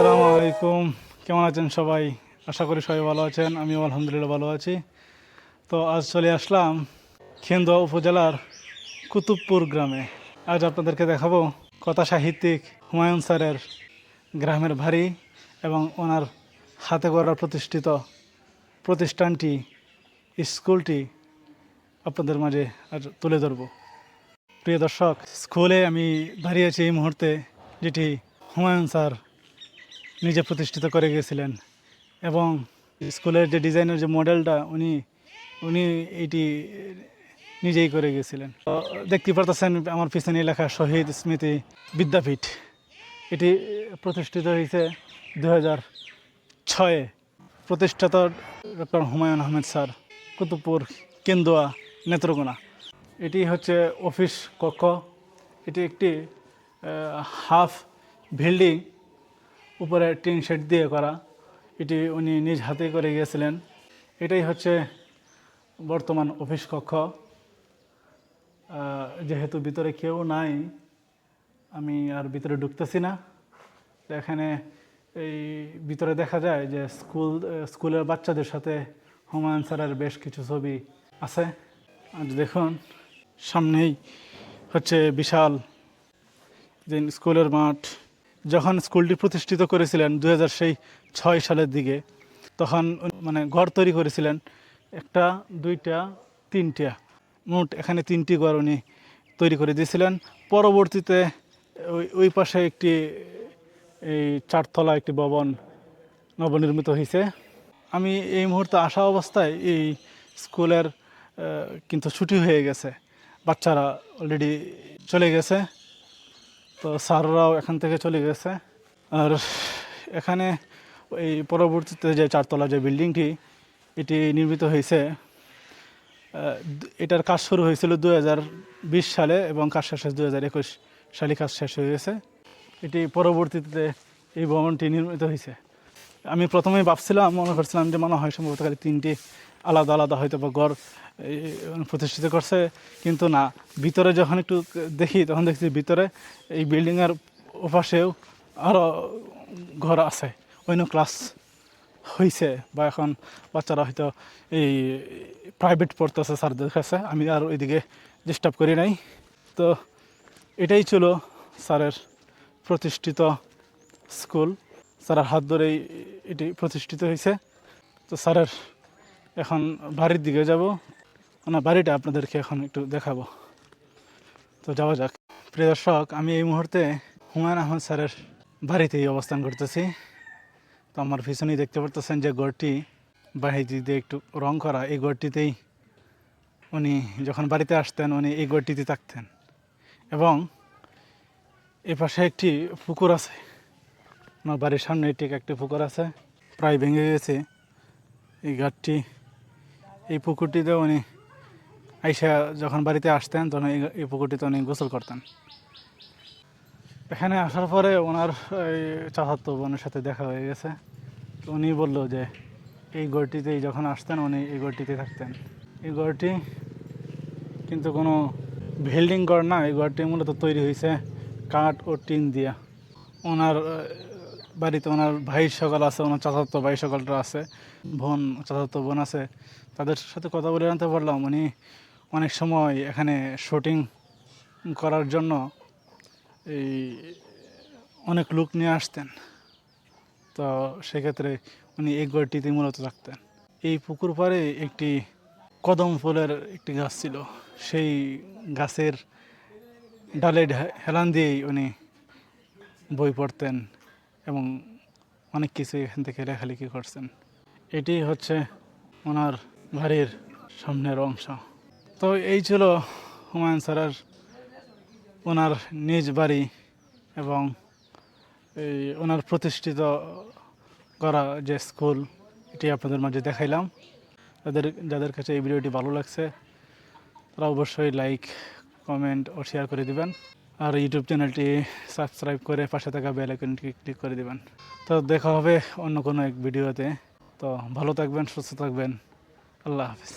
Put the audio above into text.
আসসালামু আলাইকুম। কেমন আছেন সবাই? আশা করি সবাই ভালো আছেন। আমিও আলহামদুলিল্লাহ ভালো আছি। তো আজ চলে আসলাম খেন্দুয়া উপজেলার কুতুবপুর গ্রামে। আজ আপনাদেরকে দেখাবো কথা সাহিত্যিক হুমায়ুন স্যারের গ্রামের ভারী এবং ওনার হাতে গড়া প্রতিষ্ঠিত প্রতিষ্ঠানটি, স্কুলটি আপনাদের মাঝে আজ তুলে ধরবো। প্রিয় দর্শক, স্কুলে আমি দাঁড়িয়েছি এই মুহূর্তে, যেটি হুমায়ুন স্যার নিজে প্রতিষ্ঠিত করে গিয়েছিলেন এবং স্কুলের যে ডিজাইনের যে মডেলটা, উনি উনি এটি নিজেই করে গিয়েছিলেন দেখতে পারতেছেন, আমার পিছনে লেখা শহীদ স্মৃতি বিদ্যাপীঠ। এটি প্রতিষ্ঠিত হয়েছে দু হাজার ছয়ে। প্রতিষ্ঠাতা ডক্টর হুমায়ুন আহমেদ স্যার, কুতুবপুর, কেন্দুয়া, নেত্রকোনা। এটি হচ্ছে অফিস কক্ষ। এটি একটি হাফ বিল্ডিং। উপরে টিন শেড দিয়ে করা। এটি উনি নিজ হাতে করে গিয়েছিলেন। এটাই হচ্ছে বর্তমান অফিস কক্ষ। যেহেতু ভিতরে কেউ নাই, আমি আর ভিতরে ঢুকতেছি না। এখানে এই ভিতরে দেখা যায় যে স্কুল, স্কুলের বাচ্চাদের সাথে হুমায়ুন স্যারের বেশ কিছু ছবি আছে। আজ দেখুন, সামনেই হচ্ছে বিশাল স্কুলের মাঠ। যখন স্কুলটি প্রতিষ্ঠিত করেছিলেন দু হাজার সেই ছয় সালের দিকে, তখন মানে ঘর তৈরি করেছিলেন একটা, দুইটা, তিনটা। মোট এখানে তিনটি ঘর উনি তৈরি করে দিয়েছিলেন। পরবর্তীতে ওই ওই পাশে একটি, এই চারতলা একটি ভবন নবনির্মিত হয়েছে। আমি এই মুহূর্তে আসা অবস্থায় এই স্কুলের কিন্তু ছুটি হয়ে গেছে। বাচ্চারা অলরেডি চলে গেছে। তো স্যাররাও এখান থেকে চলে গেছে। আর এখানে এই পরবর্তীতে যে চারতলা যে বিল্ডিংটি এটি নির্মিত হয়েছে এটার কাজ শুরু হয়েছিল দু হাজার বিশ সালে এবং কাজ শেষ দু হাজার একুশ সালে কাজ শেষ হয়ে গেছে। এটি পরবর্তীতে এই ভবনটি নির্মিত হয়েছে। আমি প্রথমেই ভাবছিলাম মনে করছিলাম যে মনে হয় সম্ভবত খালি তিনটি আলাদা আলাদা হয়তো বা এই, প্রতিষ্ঠিত করছে, কিন্তু না, ভিতরে যখন একটু দেখি, তখন দেখছি ভিতরে এই বিল্ডিংয়ের ওপাশেও আরও ঘর আছে। অন্য ক্লাস হয়েছে বা এখন বাচ্চারা হয়তো এই প্রাইভেট পড়তেছে স্যারদের কাছে। আমি আর ওইদিকে ডিস্টার্ব করি নাই। তো এটাই ছিল স্যারের প্রতিষ্ঠিত স্কুল। স্যারের হাত ধরেই এটি প্রতিষ্ঠিত হয়েছে তো স্যারের এখন বাড়ির দিকে যাব। ওনার বাড়িটা আপনাদেরকে এখন একটু দেখাবো। তো যাওয়া যাক। প্রিয় দর্শক, আমি এই মুহূর্তে হুমায়ুন আহমদ স্যারের বাড়িতেই অবস্থান করতেছি। তো আমার পিছনেই দেখতে পারতেছেন যে গড়টি দিয়ে একটু রং করা, এই গড়টিতেই উনি যখন বাড়িতে আসতেন, উনি এই গড়টিতে থাকতেন। এবং এ পাশে একটি পুকুর আছে। আমার বাড়ির সামনে ঠিক একটি পুকুর আছে, প্রায় ভেঙে গেছে। এই ঘাটটি, এই পুকুরটিতে উনি আইসা যখন বাড়িতে আসতেন, তখন এই পুকুরটিতে উনি গোসল করতেন। এখানে আসার পরে ওনার এই চাচাতো বোনের সাথে দেখা হয়ে গেছে। উনি বলল যে, এই গড়টিতেই যখন আসতেন, উনি এই গড়টিতে থাকতেন। এই গড়টি কিন্তু কোনো বিল্ডিং ঘর না, এই ঘরটি মূলত তৈরি হয়েছে কাঠ ও টিন দিয়া। ওনার বাড়িতে ওনার ভাই সকল আছে, ওনার চাচাতো ভাই সকলটা আছে, বোন, চাচাতো বোন আছে। তাদের সাথে কথা বলে জানতে পারলাম। উনি অনেক সময় এখানে শুটিং করার জন্য এই অনেক লোক নিয়ে আসতেন। তো সেক্ষেত্রে উনি এই ঘরটিতে মূলত থাকতেন। এই পুকুর পাড়ে একটি কদম ফুলের একটি গাছ ছিল। সেই গাছের ডালে হেলান দিয়েই উনি বই পড়তেন এবং অনেক কিছু এখান থেকে লেখালেখি করছেন। এটি হচ্ছে ওনার বাড়ির সামনের অংশ। তো এই ছিল হুমায়ুন স্যারের ওনার নিজ বাড়ি এবং এই ওনার প্রতিষ্ঠিত করা যে স্কুল, এটি আপনাদের মাঝে দেখাইলাম। যাদের যাদের কাছে এই ভিডিওটি ভালো লাগছে, তারা অবশ্যই লাইক, কমেন্ট ও শেয়ার করে দিবেন। আর ইউটিউব চ্যানেলটি সাবস্ক্রাইব করে পাশে থাকা বেল আইকনটি ক্লিক করে দিবেন। তো দেখা হবে অন্য কোনো এক ভিডিওতে। তো ভালো থাকবেন, সুস্থ থাকবেন। আল্লাহ হাফিজ।